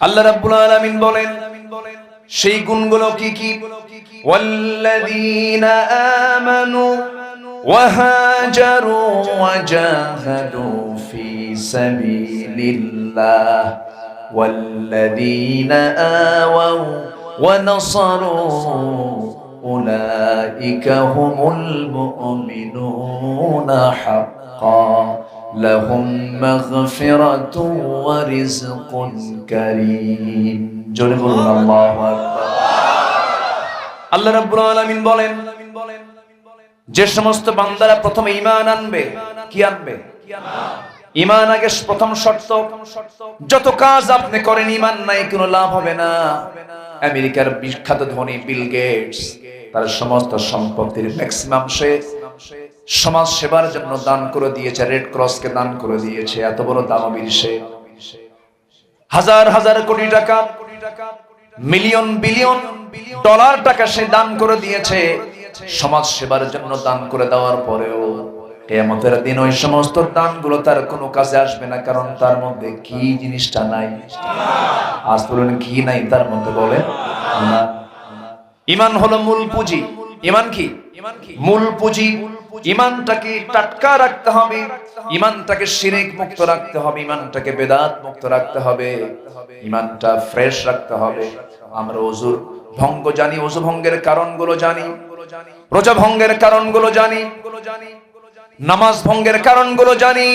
আল্লাহ রাব্বুল আলামিন বলেন সেই গুণগুলো কি কি ওয়াল্লাযীনা আমানু وهاجروا وجاهدوا في سبيل الله والذين آووا ونصروا أولئك هم المؤمنون حقا لهم مغفرة ورزق كريم جرب الله أكبر আল্লাহ রাব্বুল আলামিন বলেন যে সমস্ত বান্দারা প্রথমে ঈমান আনবে কি আনবে ঈমান আগে প্রথম শর্ত যত কাজ আপনি করেন ঈমান নাই কোনো লাভ হবে না আমেরিকার বিখ্যাত ধনী বিল গেটস তার সমস্ত সম্পত্তির ম্যাক্সিমাম সে সমাজ সেবার জন্য দান করে দিয়েছে রেড ক্রসকে দান করে দিয়েছে, এত বড় দানবীর সে। হাজার হাজার কোটি টাকা, মিলিয়ন বিলিয়ন ডলার টাকা সে দান করে দিয়েছে। সমাজ সেবার জন্য দান করে দেওয়ার পরেও কেয়ামতের দিন ওই সমস্ত দানগুলো তার কোনো কাজে আসবে না, কারণ তার মধ্যে কি জিনিসটা নাই। আজ বলেন, কি নাই তার মধ্যে বলে ইমান হলো মূল পুঁজি। ইমান কি? মূল পুঁজি। ইমানটাকে টাটকা রাখতে হবে, ইমানটাকে শিরিক মুক্ত রাখতে হবে, ইমানটাকে বেদাত মুক্ত রাখতে হবে, ইমানটা ফ্রেশ রাখতে হবে। আমরা ওজুর ভঙ্গ জানি ওজু ভঙ্গের কারণগুলো জানি, রোজা ভঙ্গের কারণগুলো জানি, নামাজ ভঙ্গের কারণগুলো জানি,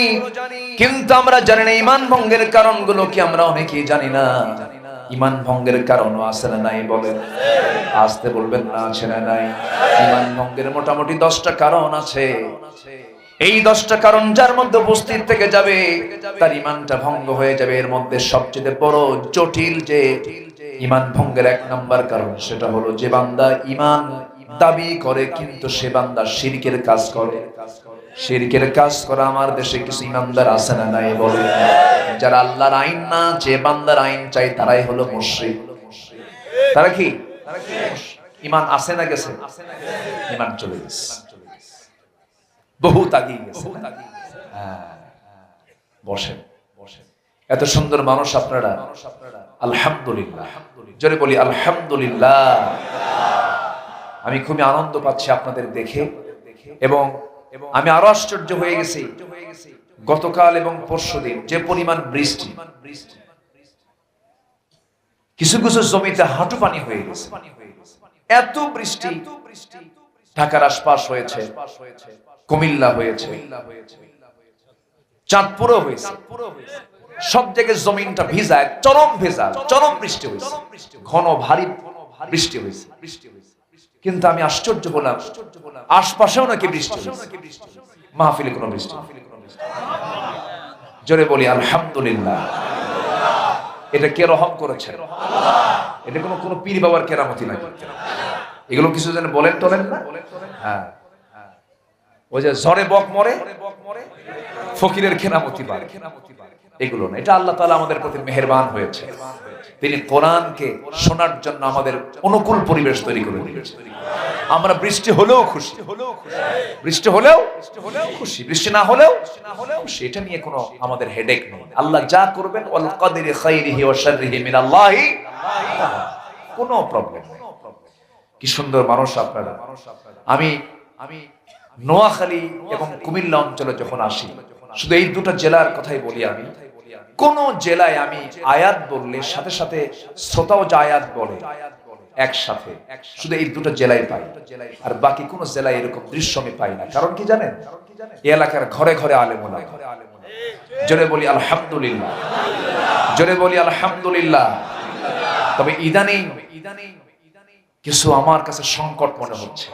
কিন্তু আমরা জানি না ইমান ভঙ্গের কারণগুলো কি, আমরা অনেকেই জানি না। ইমান ভঙ্গের কারণও আছে না নাই বলেন আসতে বলবেন না, আছে না নাই? ইমান ভঙ্গের মোটামুটি দশটা কারণ আছে। এই দশটা কারণ যার মধ্যে উপস্থিত থেকে যাবে, তার ইমানটা ভঙ্গ হয়ে যাবে। এর মধ্যে সবচেয়ে বড় জটিল যে ইমান ভঙ্গের এক নাম্বার কারণ, সেটা হলো যে বান্দা ইমান দাবি করে, কিন্তু সে বান্দা শিরকের কাজ করে। শিরকের কাজ করা আমার দেশে কিছু ইমানদার আছে না নাই বলে। যারা আল্লাহর আইন না যে বান্দার আইন চাই তারাই হলো মুশরিক। তারা কি? ইমান আছে না গেছে? ইমান চলে গেছে। বহু তাগিয়ে গেছে। হ্যাঁ, বসেন বসেন। এত সুন্দর মানুষ আপনারা। আলহামদুলিল্লাহ। জোরে বলি আলহামদুলিল্লাহ। আমি খুবই আনন্দ পাচ্ছি আপনাদের দেখে। এবং আমি আরও আশ্চর্য হয়ে গেছি। গতকাল এবং পরশুদিন যে পরিমাণ বৃষ্টি। কিছু কিছু জমিতে হাঁটু পানি হয়ে গেছে। এত বৃষ্টি ঢাকার আশপাশ হয়েছে, কুমিল্লা হয়েছে, চাঁদপুরও হয়েছে। সব জায়গায় জমিনটা ভিজায়, চরম ভেজা, চরম বৃষ্টি হয়েছে। ঘন ভারী বৃষ্টি হয়েছে বৃষ্টি হয়েছে। কিন্তু আমি আশ্চর্য হলাম। আশপাশেও নাকি বৃষ্টি মাহফিলে কোনো বৃষ্টি। জোরে বলি, আলহামদুলিল্লাহ। এটা কে রহম করেছে? এটা কোনো কোনো পীর বাবার কেরামতি নাকি? এগুলো কিছু যেন বলেন টলেন না? হ্যাঁ। ওই যে ঝড়ে বক মরে, ফকিরের খেনামতি পারে এগুলো না। এটা আল্লাহ তালা আমাদের প্রতি মেহরবান হয়েছে। তিনি কোরআনকে শোনার জন্য আমাদের অনুকূল পরিবেশ তৈরি করে আমরা বৃষ্টি হলেও খুশি। হলেও বৃষ্টি হলেও হলেও খুশি। বৃষ্টি না হলেও না হলেও সেটা নিয়ে কোনো আমাদের হেডেক নেই। আল্লাহ যা করবেন, ওয়াল খাইরিহি ওয়া শাররিহি মিনাল্লাহি কোনো প্রবলেম নেই। কি সুন্দর মানুষ আপনারা। আমি আমি নোয়াখালী এবং কুমিল্লা অঞ্চলে যখন আসি, শুধু এই দুটো জেলার কথাই বলি আমি কোন জেলায় আমি আয়াত বললে সাথে সাথে শ্রোতাও যে আয়াত বলে, একসাথে। শুধু এই দুটো জেলায় পাই। আর বাকি কোন জেলায় এরকম দৃশ্য আমি পাই না। কারণ কি জানেন? এই এলাকার ঘরে ঘরে আলেমুলা জোরে বলি আলহামদুলিল্লাহ। জোরে বলি আলহামদুলিল্লাহ। তবে ইদানিং কিছু আমার কাছে সংকট মনে হচ্ছে।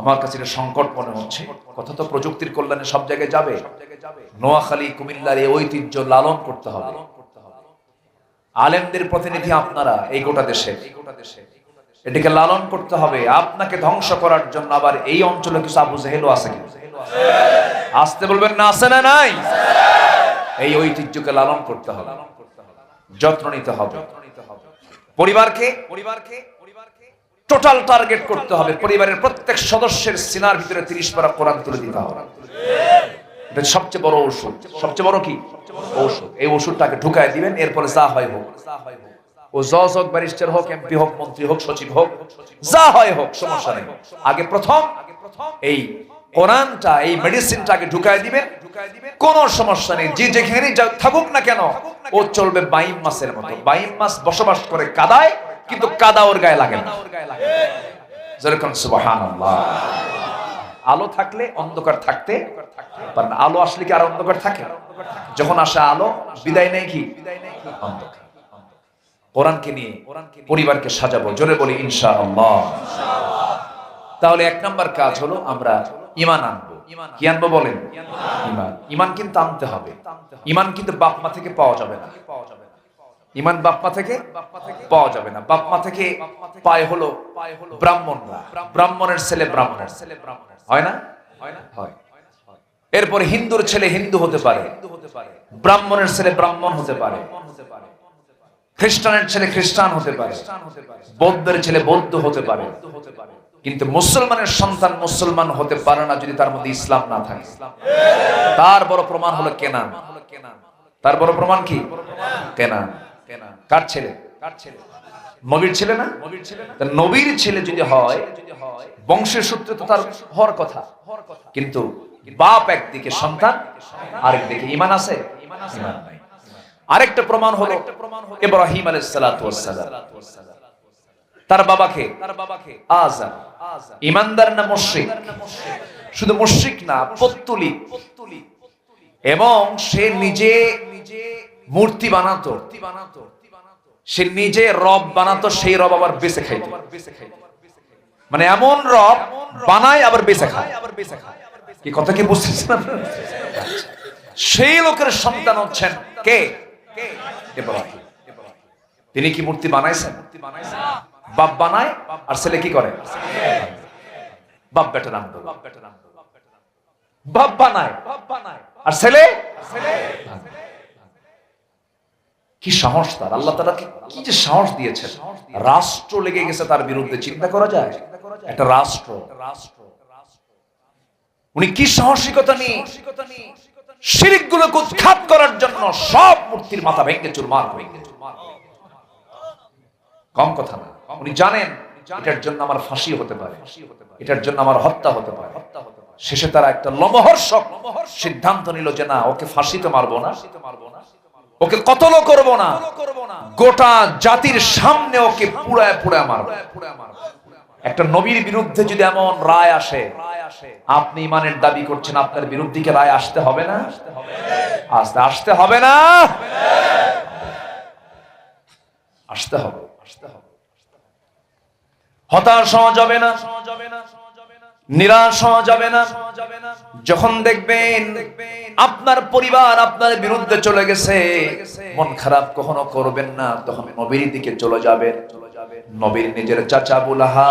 আমার কাছে এটা সংকট মনে হচ্ছে। কথা তো প্রযুক্তির কল্যাণে সব জায়গায় যাবে। নোয়াখালী কুমিল্লার এই ঐতিহ্য লালন করতে হবে। আলেমদের প্রতিনিধি আপনারা এই গোটা দেশে। এটাকে লালন করতে হবে। আপনাকে ধ্বংস করার জন্য আবার এই অঞ্চলে কিছু আবু জেহেলও আছে আসতে বলবেন না আছে না নাই? এই ঐতিহ্যকে লালন করতে হবে। যত্ন নিতে হবে। পরিবারকে? পরিবারকে? টোটাল টার্গেট করতে হবে। পরিবারের প্রত্যেক সদস্যের সিনার ভিতরে তিরিশ পারা কোরআন তুলে দিতে হবে। সবচেয়ে বড় সবচেয়ে বড় কি? এই ওষুধটাকে ঢুকায় দিবেন, এরপরে যা হয় হোক। ও জজ হোক, ব্যারিস্টার হোক, এমপি হোক, মন্ত্রী হোক, সচিব হোক, যা হয় হোক, সমস্যা নেই। আগে প্রথম এই কোরআনটা, এই মেডিসিনটাকে ঢুকায় দিবেন। কোন সমস্যা নেই। যে যেখানে থাকুক না কেন, ও চলবে বাইম মাসের মতো। বাইম মাস বসবাস করে কাদায়, কিন্তু কাদা ওর গায়ে লাগে না। যেরকম সুবহানাল্লাহ। আলো থাকলে অন্ধকার থাকতে পারে না। আলো আসলে কি আর অন্ধকার থাকে? যখন আসে আলো, বিদায় নেই কি? অন্ধকার। কোরআনকে নিয়ে, পরিবারকে সাজাবো। জোরে বলি, ইনশাআল্লাহ। তাহলে এক নাম্বার কাজ হলো আমরা ইমান আনব। কি আনব বলেন? ইমান ইমান কিন্তু আনতে হবে। ইমান কিন্তু বাপ মা থেকে পাওয়া যাবে না। ইমান বাপ মা থেকে পাওয়া যাবে না। বাপ মা থেকে পায় হলো ব্রাহ্মণরা। ব্রাহ্মণের ছেলে ব্রাহ্মণের। ছেলে ব্রাহ্মণ হয় না? হয়। এরপরে হিন্দুর ছেলে হিন্দু হতে পারে। ব্রাহ্মণের ছেলে ব্রাহ্মণ হতে পারে। খ্রিস্টানের ছেলে খ্রিস্টান হতে পারে। বৌদ্ধের ছেলে বৌদ্ধ হতে পারে। কিন্তু মুসলমানের সন্তান মুসলমান হতে পারে না যদি তার মধ্যে ইসলাম না থাকে। তার বড় প্রমাণ হলো কেনান। তার বড় প্রমাণ কি? কেনান। কার ছেলে? কার ছেলে নবীর ছেলে না? নবীর ছেলে যদি হয়, বংশের সূত্রে তো তার হওয়ার কথা। কিন্তু বাপ একদিকে সন্তান আরেকদিকে ইমান আছে? আরেকটা প্রমাণ হলো ইব্রাহিম আলাইহিস সালাতু ওয়াস সালাম তার বাবাকে তার বাবাকে আজার ইমানদার না মুশরিক? শুধু মুশরিক না পত্তুলি এবং সে নিজে মূর্তি বানাতো। সে নিজে রব বানাতো, সেই রব আবার বেঁচে খাইতো মানে এমন রব বানায়, আবার বেঁচে খায় কি কথা কি বুঝতেছেন? সেই লোকের সন্তান হচ্ছেন কে। তিনি কি মূর্তি বানাইছেন বাপ বানায়, আর ছেলে কি করে বাপ বেটা নাম। বাপ বানায়, আর ছেলে কি সাহস তার? আল্লাহ তালা কি যে সাহস দিয়েছেন? রাষ্ট্র লেগে গেছে তার বিরুদ্ধে, চিন্তা করা যায়? একটা রাষ্ট্র। উনি কি সাহসিকতা নিয়ে উৎখাত করার জন্য সব মূর্তির মাথা ভেঙে চুরমার ভেঙে কম কথা না। উনি জানেন এটার জন্য আমার ফাঁসি হতে পারে। এটার জন্য আমার হত্যা হতে পারে। শেষে তারা একটা লমহর্ষক সিদ্ধান্ত নিল যে না, ওকে ফাঁসিতে মারবো না। ওকে কতল করব না? গোটা জাতির সামনে ওকে পুড়ায় পুড়ায় মারবো। একটা নবীর বিরুদ্ধে যদি এমন রায় আসে, আপনি ইমানের দাবি করছেন, আপনার বিরুদ্ধে কি রায় আসতে হবে না? আসতে আসতে হবে না। আসতে হবে আসতে হবে। হতাশ হওয়া যাবে না। নিরাশ হওয়া যাবে না। যখন দেখবেন আপনার পরিবার আপনার বিরুদ্ধে চলে গেছে, মন খারাপ কখনো করবেন না, তখন নবীর দিকে চলে যাবেন। নবীর নিজের চাচা বুলাহা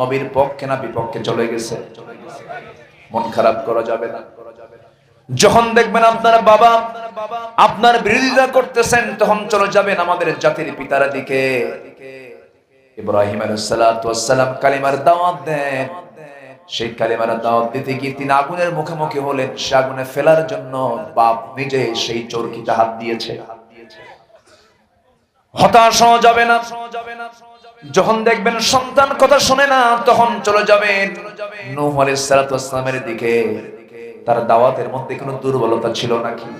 নবীর পক্ষে না বিপক্ষে চলে গেছে। মন খারাপ করা যাবে না। যখন দেখবেন আপনার বাবা আপনার বিরোধিতা করতেছেন, তখন চলে যাবেন আমাদের জাতির পিতার দিকে। ইব্রাহিম সালাম কালিমার দাওয়াত দেন। সেই কালিমার দাওয়াত দিতে গিয়ে তিনি আগুনের মুখোমুখি হলেন। সে আগুনে ফেলার জন্য বাপ নিজে সেই চরকিতে হাত দিয়েছে। হতাশ যাবে না। যখন দেখবেন সন্তান কথা শুনে না, তখন চলে যাবেন। নূহ আলাইহিস সালাতু ওয়াসসালামের দিকে। তার দাওয়াতের মধ্যে কোনো দুর্বলতা ছিল নাকি?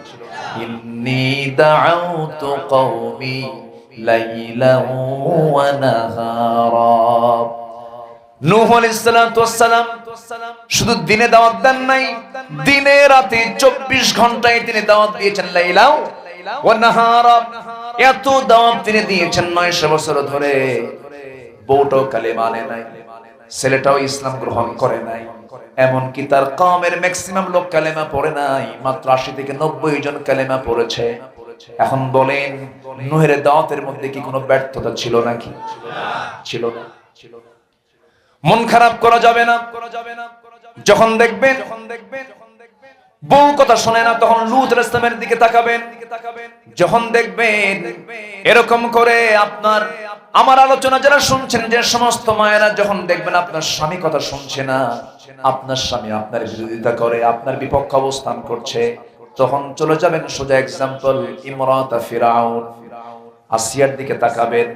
ইন্নী দাআউতু কওমি লাইলান ওয়া নাহারা। নূহ আলাইহিস সালাতু ওয়াসসালাম শুধু দিনে দাওয়াত দেন নাই, দিনে রাতে 24 ঘন্টায় তিনি দাওয়াত দিয়েছেন লাইলাও এত দাওয়াত তিনি দিয়েছেন 900 বছর ধরে। বউটাও কালেমা আনে নাই, ছেলেটাও ইসলাম গ্রহণ করে নাই, এমনকি তার কমের ম্যাক্সিমাম লোক কালেমা পড়ে নাই, মাত্র আশি থেকে নব্বই জন কালেমা পড়েছে। এখন বলেন, নুহের দাওয়াতের মধ্যে কি কোনো ব্যর্থতা ছিল নাকি? ছিল না। ছিল না। মন খারাপ করা যাবে না। যখন দেখবেন, বউ কথা শোনে না, তখন লুত দিকে তাকাবেন। যখন দেখবেন, এরকম করে আপনার, আমার আলোচনা যারা শুনছেন, যে সমস্ত মায়েরা যখন দেখবেন আপনার স্বামী কথা শুনছে না, আপনার স্বামী আপনার বিরোধিতা করে, আপনার বিপক্ষ অবস্থান করছে, তখন চলে যাবেন সোজা এক্সাম্পল ইমরাতা ফিরাউন। আসিয়ার দিকে তাকাবেন।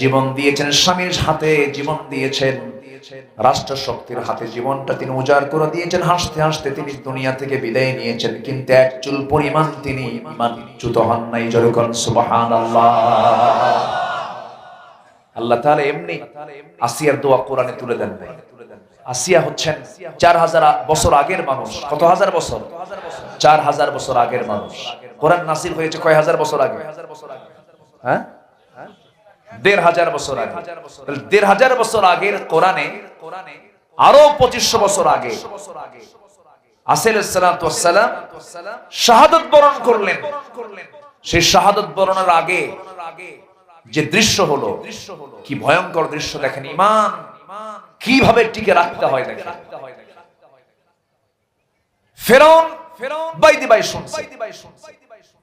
জীবন দিয়েছেন স্বামীর হাতে, জীবন দিয়েছেন। রাষ্ট্র শক্তির হাতে জীবনটা তিনি উজাড় করে দিয়েছেন। হাসতে হাসতে তিনি দুনিয়া থেকে বিদায় নিয়েছেন। কিন্তু এক চুল পরিমাণ তিনি ইমানচ্যুত হন নাই। যেরকম সুবাহান আল্লাহ তাহলে এমনি আসিয়ার দোয়া কোরআনে তুলে দেন নাই। আসিয়া হচ্ছেন চার হাজার বছর আগের মানুষ। কত হাজার বছর? চার হাজার বছর আগের মানুষ। কোরআন নাসির হয়েছে কয় হাজার বছর আগে? হ্যাঁ? দেড় হাজার বছর আগে। দেড় হাজার বছর আগের কোরআনে আরও পঁচিশশো বছর আগে ভয়ঙ্কর দৃশ্য দেখেন ইমান। কীভাবে টিকে রাখতে হয় দেখেন। ফেরাউন বাইদি বাই শুনছে।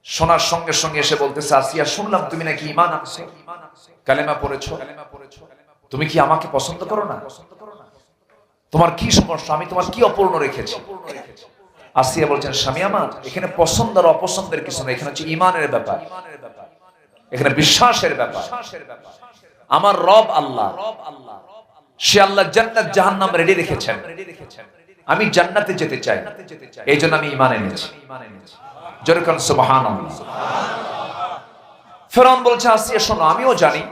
শোনার সঙ্গে সঙ্গে এসে বলতেছে, আসিয়া শুনলাম তুমি নাকি ইমান আনছো। কালেমা পড়েছো? তুমি কি আমাকে পছন্দ করো না? তোমার কি সমস্যা? আমি তোমার কি অপূর্ণ রেখেছি? আসিয়া বলছেন, স্বামী আমার, এখানে পছন্দ আর অপছন্দের কিছু না এখানে হচ্ছে ইমানের ব্যাপার। এখানে বিশ্বাসের ব্যাপার। আমার রব আল্লাহ। সে আল্লাহ জান্নাত জাহান্নাম রেডি রেখেছেন। আমি জান্নাতে যেতে চাই। এই জন্য আমি ইমান এনেছি। যেরকম সুবহান ফেরাউন বলছে আমিও জানি।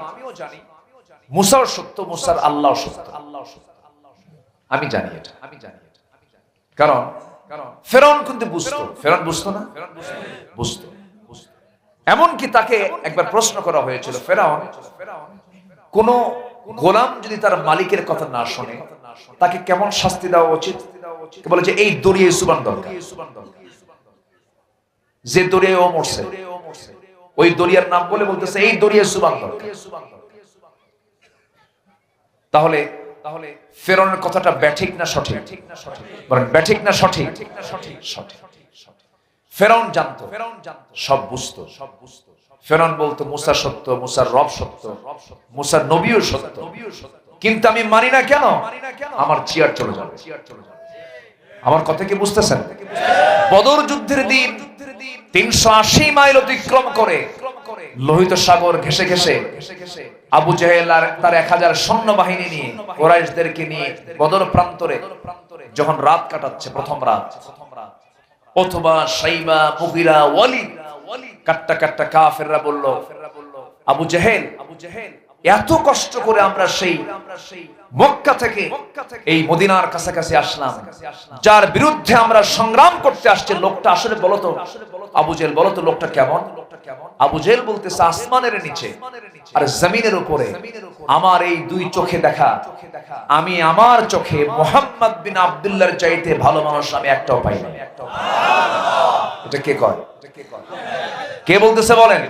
সত্য, মুসার আল্লাহ সত্য। আমি জানি এটা। আমি জানি এটা কারণ ফেরাউন কিন্তু বুঝতো। ফেরাউন বুঝতো না? বুঝতো। এমনকি তাকে একবার প্রশ্ন করা হয়েছিল, ফেরাউন, কোন গোলাম যদি তার মালিকের কথা না শোনে, তাকে কেমন শাস্তি দেওয়া উচিত? বলে যে এই দড়িয়ে সুবান দরকার। যে দড়িয়ে ও মরছে। ওই দরিয়ার নাম বলে বলতেছে, এই দরিয়া সুবান তাহলে তাহলে ফেরনের কথাটা ব্যাঠিক না সঠিক? ব্যাঠিক না সঠিক? সঠিক ফেরন ফেরন সব সব ফেরন বলতো মুসা সত্য, মুসার রব সত্য, মুসার নবীও সত্য। কিন্তু আমি মানি না কেন? আমার চেয়ার চলে যাবে। আমার কথা কি বুঝতেছেন? বদর যুদ্ধের দিন তিনশো আশি মাইল অতিক্রম করে লোহিত সাগর ঘেসে ঘেসে আবু জাহেল আর তার এক হাজার সৈন্য বাহিনী নিয়ে ওরাইশদেরকে নিয়ে বদর প্রান্তরে যখন রাত কাটাচ্ছে প্রথম রাত, অথবা সাইবা, মুগিরা ওয়ালি কাট্টা কাট্টা কাফেররা বলল আবু জাহেল আবু জাহেল এত কষ্ট করে আমরা সেই মক্কা থেকে এই মদিনার কাছাকাছি আসলাম। যার বিরুদ্ধে আমরা সংগ্রাম করতে আসছে লোকটা আসলে বলতো, আবু জেল, বলতো লোকটা কেমন? আবু জেল বলতেছে, আসমানের নিচে আর জমিনের উপরে আমার এই দুই চোখে দেখা। আমি আমার চোখে মোহাম্মদ বিন আব্দুল্লাহর চাইতে ভালো মানুষ আমি একটাও পাই না। এটা কে কয়? কে বলতেছে বলেন?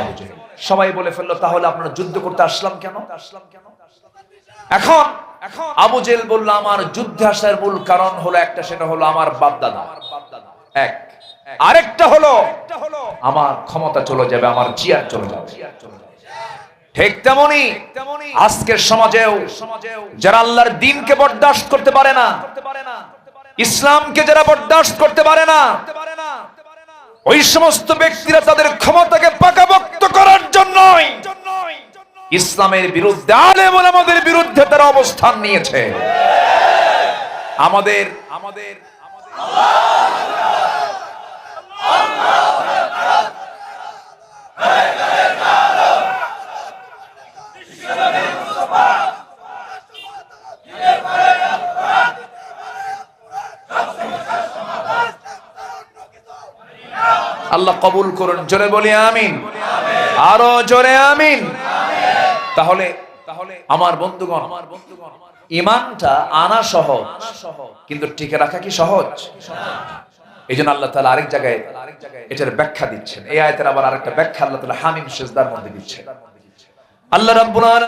আবু জেহেল সবাই বলে ফেলল, তাহলে আপনারা যুদ্ধ করতে আসলাম কেন? আসলাম কেন এখন এখন আবু জেল বলল, আমার যুদ্ধে আসার মূল কারণ হলো একটা, সেটা হলো আমার বাপদাদা। এক। আরেকটা হলো, আমার ক্ষমতা চলে যাবে, আমার চেয়ার চলে যাবে। ঠিক তেমনি আজকের সমাজেও যারা আল্লাহর দিনকে বরদাস্ত করতে পারে না, ইসলামকে যারা বরদাস্ত করতে পারে না ওই সমস্ত ব্যক্তিরা তাদের ক্ষমতাকে পাকাপোক্ত করার জন্যই ইসলামের বিরুদ্ধে আলেম আমাদের বিরুদ্ধে তারা অবস্থান নিয়েছে আমাদের আমাদের আল্লাহ কবুল করুন। জোরে বলি আমিন। আরও জোরে আমিন। তাহলে তাহলে আমার বন্ধুগণ আমার বন্ধুগণ ইমানটা আনা সহজ, কিন্তু টিকে রাখা কি সহজ? এই জন্য আল্লাহ তালা আরেক জায়গায় এটার ব্যাখ্যা দিচ্ছেন। এই আয়তের আবার আরেকটা ব্যাখ্যা আল্লাহ তালা হামিম শেষদার মধ্যে আল্লাহ রাব্বুল